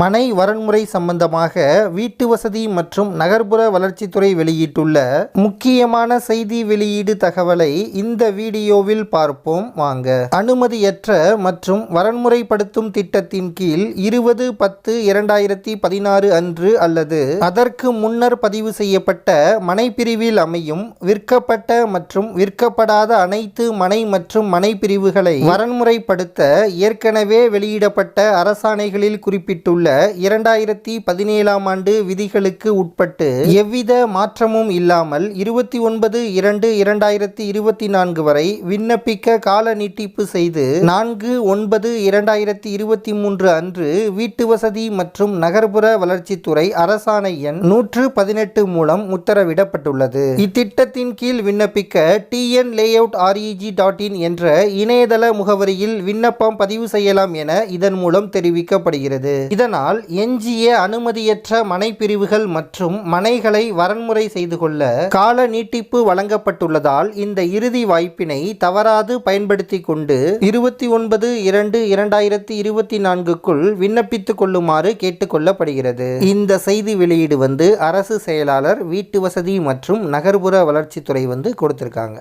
மனை வரன்முறை சம்பந்தமாக வீட்டு வசதி மற்றும் நகர்ப்புற வளர்ச்சித்துறை வெளியிட்டுள்ள முக்கியமான செய்தி வெளியீடு தகவலை இந்த வீடியோவில் பார்ப்போம். வாங்க. அனுமதியற்ற மற்றும் வரன்முறைப்படுத்தும் திட்டத்தின் கீழ் இருபது பத்து இரண்டாயிரத்தி பதினாறு அன்று அல்லது அதற்கு முன்னர் பதிவு செய்யப்பட்ட மனை பிரிவில் அமையும் விற்கப்பட்ட மற்றும் விற்கப்படாத அனைத்து மனை மற்றும் மனை பிரிவுகளை வரன்முறைப்படுத்த ஏற்கனவே வெளியிடப்பட்ட அரசாணைகளில் குறிப்பிட்டுள்ள இரண்டாயிரத்தி பதினேழாம் ஆண்டு விதிகளுக்கு உட்பட்டு எவ்வித மாற்றமும் இல்லாமல் இருபத்தி ஒன்பது இரண்டு இரண்டாயிரத்தி இருபத்தி நான்கு வரை விண்ணப்பிக்க கால நீட்டிப்பு செய்து நான்கு ஒன்பது இரண்டாயிரத்தி இருபத்தி மூன்று அன்று வீட்டு வசதி மற்றும் நகர்ப்புற வளர்ச்சித்துறை அரசாணை எண் நூற்று பதினெட்டு மூலம் உத்தரவிடப்பட்டுள்ளது. இத்திட்டத்தின் கீழ் விண்ணப்பிக்க TN layout REG dot in என்ற இணையதள முகவரியில் விண்ணப்பம் பதிவு செய்யலாம் என இதன் மூலம் தெரிவிக்கப்படுகிறது. இதன் இதனால் எஞ்சிய அனுமதியற்ற மனை பிரிவுகள் மற்றும் மனைகளை வரன்முறை செய்து கொள்ள கால நீட்டிப்பு வழங்கப்பட்டுள்ளதால் இந்த இறுதி வாய்ப்பினை தவறாது பயன்படுத்தி கொண்டு இருபத்தி ஒன்பது இரண்டு இரண்டாயிரத்தி இருபத்தி நான்குக்குள் விண்ணப்பித்துக் கொள்ளுமாறு கேட்டுக்கொள்ளப்படுகிறது. இந்த செய்தி வெளியீடு வந்து அரசு செயலாளர் வீட்டு வசதி மற்றும் நகர்ப்புற வளர்ச்சித்துறை வந்து கொடுத்திருக்காங்க.